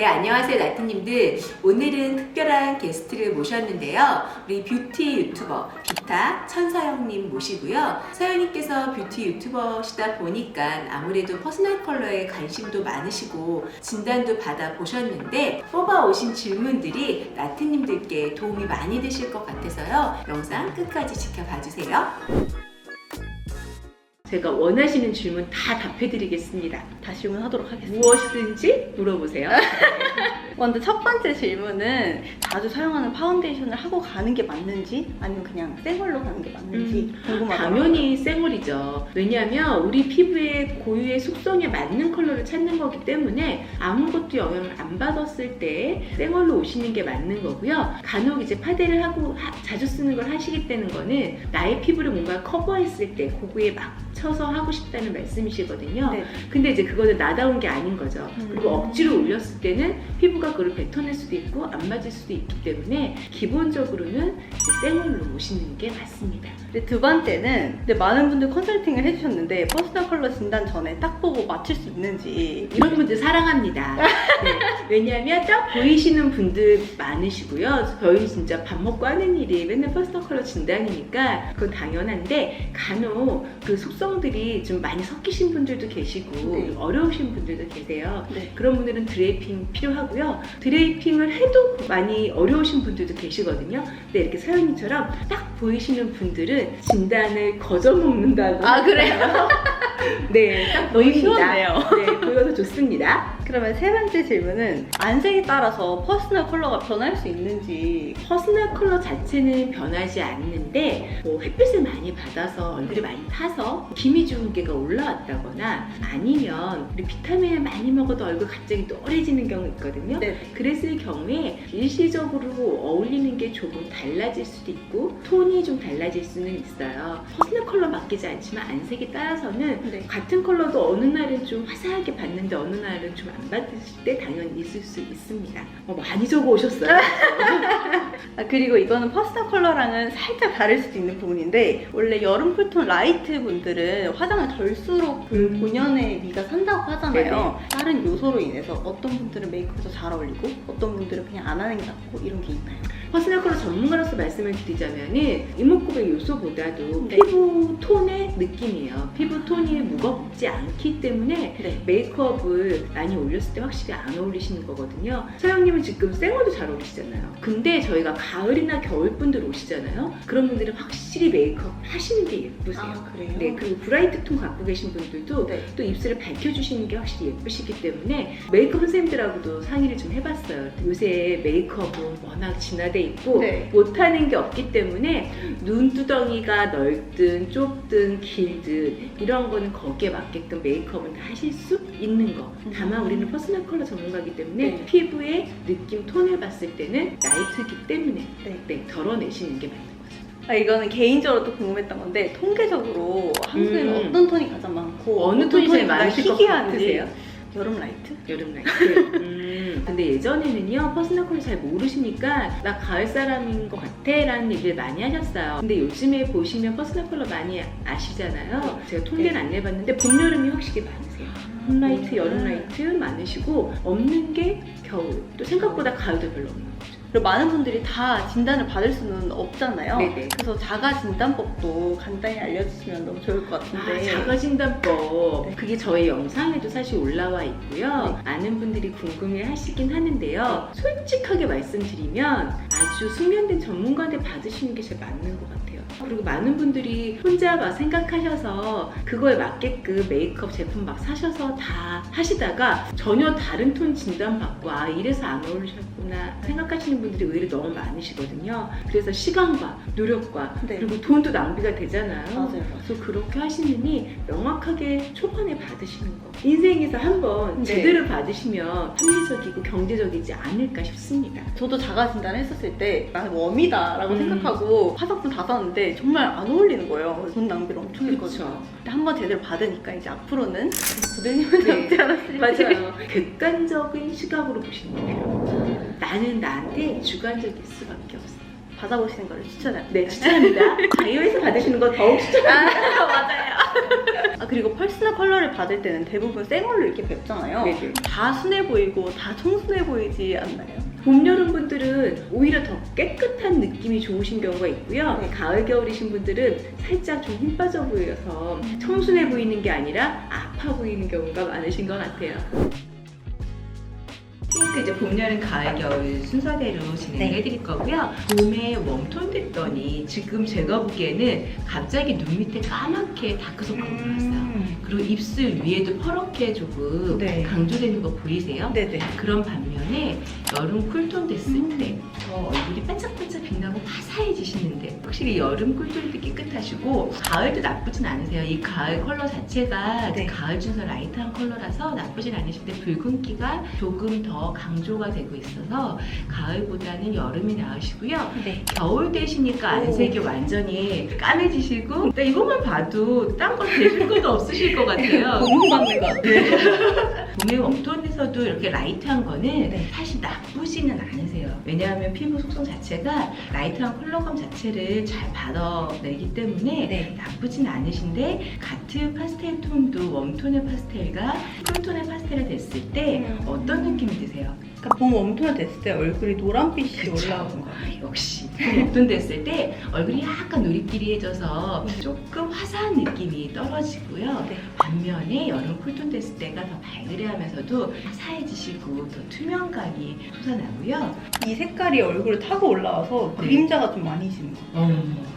네, 안녕하세요, 나트님들. 오늘은 특별한 게스트를 모셨는데요. 우리 뷰티 유튜버 비타 천서영님 모시고요. 서영님께서 뷰티 유튜버시다 보니까 아무래도 퍼스널 컬러에 관심도 많으시고 진단도 받아 보셨는데 뽑아오신 질문들이 나트님들께 도움이 많이 되실 것 같아서요. 영상 끝까지 지켜봐 주세요. 제가 원하시는 질문 다 답해드리겠습니다. 다 질문하도록 하겠습니다. 무엇이든지 물어보세요. 먼저 첫 번째 질문은 자주 사용하는 파운데이션을 하고 가는 게 맞는지 아니면 그냥 생얼로 가는 게 맞는지 궁금하더라고요. 당연히 생얼이죠. 왜냐하면 우리 피부의 고유의 숙성에 맞는 컬러를 찾는 거기 때문에 아무것도 영향을 안 받았을 때 생얼로 오시는 게 맞는 거고요. 간혹 이제 파데를 하고 하- 자주 쓰는 걸 하시기 때는 거는 나의 피부를 뭔가 커버했을 때 고구에 맞 춰서 하고 싶다는 말씀이시거든요. 네. 근데 이제 그거는 나다운 게 아닌 거죠. 음. 그리고 억지로 올렸을 때는 피부가 그걸 뱉어낼 수도 있고 안 맞을 수도 있기 때문에 기본적으로는 생얼로 오시는 게 맞습니다. 근데 두 번째는 근데 많은 분들 컨설팅을 해주셨는데 퍼스널 컬러 진단 전에 딱 보고 맞출 수 있는지 이런 분들 사랑합니다. 네. 왜냐하면 딱 보이시는 분들 많으시고요. 저희 진짜 밥 먹고 하는 일이 맨날 퍼스널 컬러 진단이니까 그건 당연한데 간혹 그 속성 들이 좀 많이 섞이신 분들도 계시고 네. 어려우신 분들도 계세요. 네. 그런 분들은 드레이핑 필요하고요. 드레이핑을 해도 많이 어려우신 분들도 계시거든요. 근데 이렇게 서연이처럼 딱 보이시는 분들은 진단을 거저 먹는다고. 아, 그래요? 네, 딱 너무 보입니다. 시원해요. 네, 보여서 좋습니다. 그러면 세 번째 질문은 안색에 따라서 퍼스널 컬러가 변할 수 있는지 퍼스널 컬러 자체는 변하지 않는데 뭐 햇빛을 많이 받아서 얼굴이 많이 타서 기미 주근깨가 올라왔다거나 아니면 우리 비타민을 많이 먹어도 얼굴 갑자기 노래지는 경우 있거든요. 네. 그랬을 경우에 일시적으로 어울리는 게 조금 달라질 수도 있고 톤이 좀 달라질 수는 있어요. 퍼스널 컬러 바뀌지 않지만 안색에 따라서는 네. 같은 컬러도 어느 날은 좀 화사하게 받는데 어느 날은 좀안 받으실 때 당연히 있을 수 있습니다. 어, 많이 적어 오셨어요. 아, 그리고 이거는 퍼스널 컬러랑은 살짝 다를 수도 있는 부분인데 원래 여름 쿨톤 라이트 분들은 화장을 덜수록 그 음. 본연의 미가 산다고 하잖아요. 네네. 다른 요소로 인해서 어떤 분들은 메이크업이 더 잘 어울리고 어떤 분들은 그냥 안 하는 게 낫고 이런 게 있나요? 퍼스널 컬러 전문가로서 말씀을 드리자면은 이목구비 요소보다도 네. 피부 톤의 느낌이에요. 피부 톤이 무겁지 않기 때문에 네. 메이크업을 많이 올렸을 때 확실히 안 어울리시는 거거든요. 서영님은 지금 생얼도 잘 어울리시잖아요. 근데 저희가 가을이나 겨울 분들 오시잖아요. 그런 분들은 확실히 메이크업 하시는 게 예쁘세요. 그래요? 네, 그리고 브라이트 톤 갖고 계신 분들도 네. 또 입술을 밝혀주시는 게 확실히 예쁘시기 때문에 메이크업 선생님들하고도 상의를 좀 해봤어요. 요새 메이크업은 워낙 진화돼 있고 네. 못하는 게 없기 때문에 눈두덩이가 넓든 좁든 길든 이런 거는 거기에 맞게끔 메이크업은 다 하실 수 있는 거. 다만 우리는 퍼스널 컬러 전문가이기 때문에 네. 피부의 느낌 톤을 봤을 때는 라이트이기 때문에 네. 네, 덜어내시는 게 맞는 거죠. 아, 이거는 개인적으로 또 궁금했던 건데 통계적으로 한국에는 음. 어떤 톤이 가장 많고 어느 톤이 제일 많으실 것 희귀한지. 같으세요? 여름 라이트? 여름 라이트. 음, 근데 예전에는요 퍼스널 컬러 잘 모르시니까 나 가을 사람인 것 같아라는 얘기를 많이 하셨어요. 근데 요즘에 보시면 퍼스널 컬러 많이 아시잖아요. 제가 통계는 안 내봤는데 봄 여름이 확실히 많으세요. 봄 라이트, 여름 라이트 많으시고 없는 게 겨울. 또 생각보다 가을도 별로 없는. 그리고 많은 분들이 다 진단을 받을 수는 없잖아요. 네네. 그래서 자가 진단법도 간단히 알려주시면 너무 좋을 것 아, 같은데. 자가진단법. 네. 그게 저희 영상에도 사실 올라와 있고요. 많은 분들이 궁금해 하시긴 하는데요. 솔직하게 말씀드리면 아주 숙련된 전문가한테 받으시는 게 제일 맞는 것 같아요. 그리고 많은 분들이 혼자 막 생각하셔서 그거에 맞게끔 메이크업 제품 막 사셔서 다 하시다가 전혀 다른 톤 진단받고 아 이래서 안 어울리셨구나 생각하시는 분들이 의외로 너무 많으시거든요. 그래서 시간과 노력과 네. 그리고 돈도 낭비가 되잖아요. 맞아요. 그래서 그렇게 하시느니 명확하게 초반에 받으시는 거. 인생에서 한번 네. 제대로 받으시면 합리적이고 경제적이지 않을까 싶습니다. 저도 자가 진단을 했었을 때 나는 웜이다라고 음. 생각하고 화장품 다 샀는데 정말 안 어울리는 거예요. 돈 낭비를 엄청 했거든요. 근데 한 번 제대로 받으니까 이제 앞으로는 부들님은 네. 잡지 않았으면 맞아요. 객관적인 시각으로 보시는 거예요. 나는 나한테 주관적일 수밖에 없어요. 받아보시는 걸 추천해요. 네, 추천합니다. 바이오에서 받으시는 거 더욱 추천합니다. 아, 맞아요. 아 그리고 퍼스널 컬러를 받을 때는 대부분 새 걸로 이렇게 뵙잖아요. 네 네. 다 순해 보이고 다 청순해 보이지 않나요? 봄, 여름 분들은 오히려 더 깨끗한 느낌이 좋으신 경우가 있고요. 네. 가을, 겨울이신 분들은 살짝 좀 힘 빠져 보여서 청순해 보이는 게 아니라 아파 보이는 경우가 많으신 것 같아요. 핑크 이제 봄, 여름, 가을, 겨울 순서대로 진행해 네. 드릴 거고요. 봄에 웜톤 됐더니 지금 제가 보기에는 갑자기 눈 밑에 까맣게 다크서클이 올라왔어요. 그리고 입술 위에도 퍼렇게 조금 네. 강조되는 거 보이세요? 네네. 그런 반면 에 여름 쿨톤 됐을 음. 때저 얼굴이 반짝반짝 빛나고 화사해 지시는데 확실히 여름 쿨톤도 깨끗하시고 가을도 나쁘진 않으세요. 이 가을 컬러 자체가 네. 가을 준서 라이트한 컬러라서 나쁘진 않으신데 붉은기가 조금 더 강조가 되고 있어서 가을보다는 여름이 나으시고요. 네. 겨울 되시니까 오. 안색이 완전히 까매지시고 나 이것만 봐도 딴거 되실 것도 없으실 것 같아요. 고문 받는 것 같아요. 봄에 웜톤에서도 이렇게 라이트한 거는 네. 사실 나쁘지는 않으세요. 왜냐하면 피부 속성 자체가 라이트한 컬러 감 자체를 잘 받아내기 때문에 네. 나쁘진 않으신데 같은 파스텔 톤도 웜톤의 파스텔과 쿨톤의 파스텔이 됐을 때 음. 어떤 느낌이 드세요? 그러니까 봄 웜톤 됐을 때 얼굴이 노란빛이 그쵸. 올라오는 거예요. 아, 역시 봄톤 됐을 때 얼굴이 약간 누리끼리해져서 조금 화사한 느낌이 떨어지고요. 네. 반면에 여름 쿨톤 됐을 때가 더 발그레하면서도 화사해지시고 더 투명감이 솟아나고요. 이 색깔이 얼굴을 타고 올라와서 네. 그림자가 좀 많이 지는 거예요.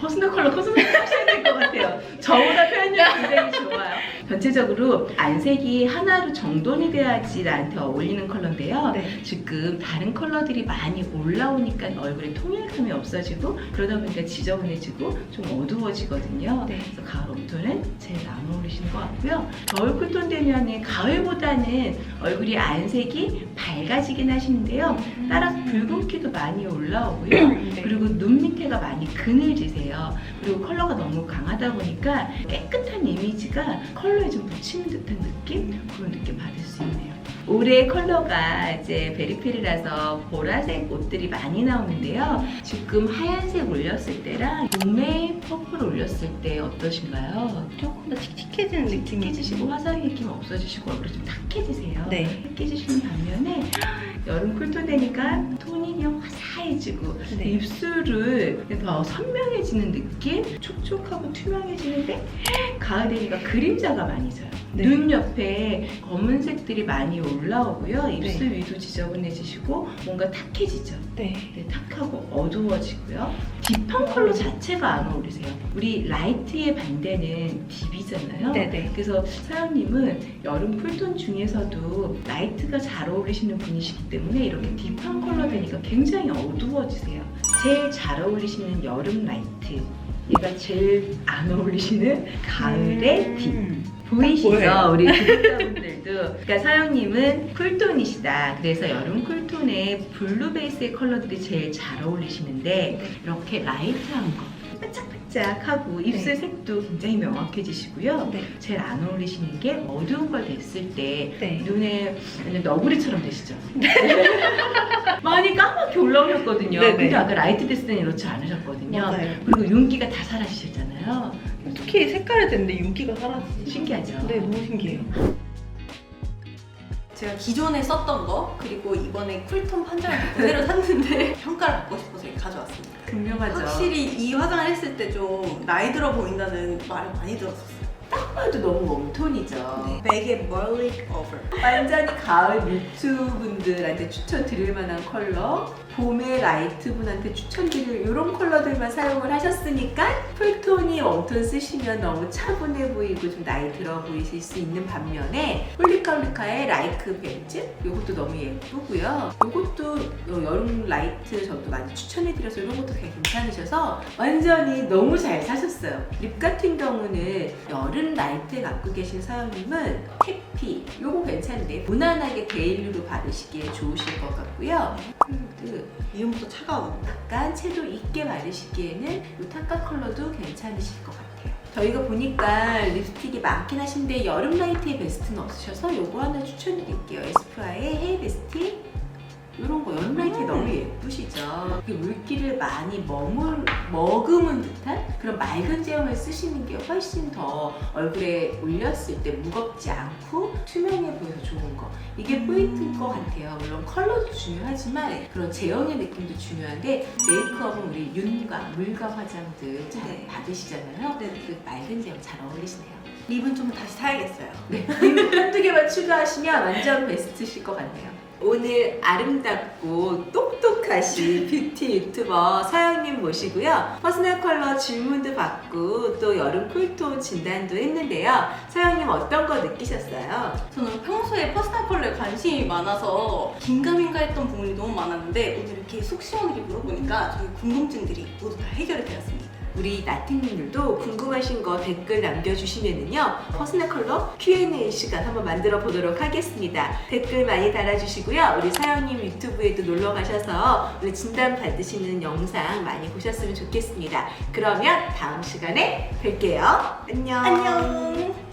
퍼스널 컬러 커스메틱 하셔야 될 것 같아요. 저보다 표현력이 굉장히 좋아요. 전체적으로 안색이 하나로 정돈이 돼야지 나한테 어울리는 컬러인데요. 네. 지금 다른 컬러들이 많이 올라오니까 얼굴에 통일감이 없어지고 그러다 보니까 지저분해지고 좀 어두워지거든요. 네. 그래서 가을 웜톤은 제일 안 어울리시는 것 같고요. 겨울 쿨톤 되면은 가을보다는 얼굴이 안색이 밝아지긴 하시는데요. 따라서 붉은기도 많이 올라오고요. 네. 그리고 눈 밑에가 많이 그늘지세요. 그리고 컬러가 너무 강하다 보니까 깨끗한 이미지가 컬러 에 좀 묻히는 듯한 느낌? 그런 느낌 받을 수 있네요. 올해 컬러가 이제 베리페리라서 보라색 옷들이 많이 나오는데요. 지금 하얀색 올렸을 때랑 봄에 퍼플 올렸을 때 어떠신가요? 조금 더 칙칙해지는 느낌이 칙칙해지시고 화사한 느낌 없어지시고 얼굴이 좀 탁해지세요. 네. 탁해지시는 반면에 여름 쿨톤 되니까 톤 이 그냥 화사해지고 네. 입술을 더 선명해지는 느낌? 촉촉하고 투명해지는데 가을 되니까 그림자가 많이 져요. 네. 눈 옆에 검은색들이 많이 올라오고요. 입술 네. 위도 지저분해지시고 뭔가 탁해지죠. 네. 네, 탁하고 어두워지고요. 딥한 컬러 자체가 안 어울리세요. 우리 라이트의 반대는 딥이잖아요. 네네. 그래서 사연님은 여름 쿨톤 중에서도 라이트가 잘 어울리시는 분이시기 때문에 이렇게 딥한 컬러 되니까 굉장히 어두워지세요. 제일 잘 어울리시는 여름 라이트. 얘가 제일 안 어울리시는 가을의 딥. 음. 보이시죠? 우리 구독자분들도. 그러니까 사영님은 쿨톤이시다. 그래서 여름 쿨톤에 블루 베이스의 컬러들이 제일 잘 어울리시는데 이렇게 라이트한 거. 반짝반짝하고 입술 네. 색도 굉장히 명확해지시고요. 네. 제일 안 어울리시는 게 어두운 걸 됐을 때 네. 눈에 완전 너구리처럼 되시죠? 많이 까맣게 올라오셨거든요. 네네. 근데 아까 라이트 됐을 때는 이렇지 않으셨거든요. 맞아요. 그리고 윤기가 다 사라지셨잖아요. 특히 색깔이 됐는데 윤기가 사라지지. 신기하죠? 네, 너무 신기해요. 제가 기존에 썼던 거 그리고 이번에 쿨톤 판정을 그대로 샀는데 평가를 받고 싶어서 이렇게 가져왔습니다. 분명하죠. 확실히 이 화장을 했을 때 좀 나이 들어 보인다는 말을 많이 들었었어요. 봐도 너무 웜톤이죠. 베개 멀리 오버. 완전히 가을 뮤트 분들한테 추천드릴 만한 컬러. 봄에 라이트 분한테 추천드릴 이런 컬러들만 사용을 하셨으니까 풀톤이 웜톤 쓰시면 너무 차분해 보이고 좀 나이 들어 보이실 수 있는 반면에 홀리카홀리카의 라이크 벨트 이것도 너무 예쁘고요. 이것도 여름 라이트 저도 많이 추천해드려서 이런 것도 괜찮으셔서 완전히 너무 잘 사셨어요. 립 같은 경우는 여름 라이트 갖고 계신 사장님은 해피 요거 괜찮은데 무난하게 데일리로 바르시기에 좋으실 것 같고요. 그 이름부터 차가운. 약간 채도 있게 바르시기에는 이 타카 컬러도 괜찮으실 것 같아요. 저희가 보니까 립스틱이 많긴 하신데 여름 라이트의 베스트는 없으셔서 요거 하나 추천드릴게요. 에스쁘아의 헤이 베스트 음. 너무 예쁘시죠? 예쁘시죠. 그 물기를 많이 머물, 머금은 듯한 그런 맑은 제형을 쓰시는 게 훨씬 더 얼굴에 올렸을 때 무겁지 않고 투명해 보여서 좋은 거. 이게 포인트인 것 같아요. 물론 컬러도 중요하지만 그런 제형의 느낌도 중요한데 메이크업은 우리 윤과 물과 화장들 잘 네. 받으시잖아요. 네. 그 맑은 제형 잘 어울리시네요. 립은 좀 다시 사야겠어요. 네, 립 한두 개만 추가하시면 완전 베스트실 것 같네요. 오늘 아름답고 똑똑하신 뷰티 유튜버 서영님 모시고요. 퍼스널 컬러 질문도 받고 또 여름 쿨톤 진단도 했는데요. 서영님 어떤 거 느끼셨어요? 저는 평소에 퍼스널 컬러에 관심이 많아서 긴가민가 했던 부분이 너무 많았는데 오늘 이렇게 속 시원하게 물어보니까 저희 궁금증들이 모두 다 해결이 되었습니다. 우리 나팅님들도 궁금하신 거 댓글 남겨주시면은요 퍼스널 컬러 Q&A 시간 한번 만들어 보도록 하겠습니다. 댓글 많이 달아주시고요. 우리 사연님 유튜브에도 놀러 가셔서 우리 진단 받으시는 영상 많이 보셨으면 좋겠습니다. 그러면 다음 시간에 뵐게요. 안녕. 안녕!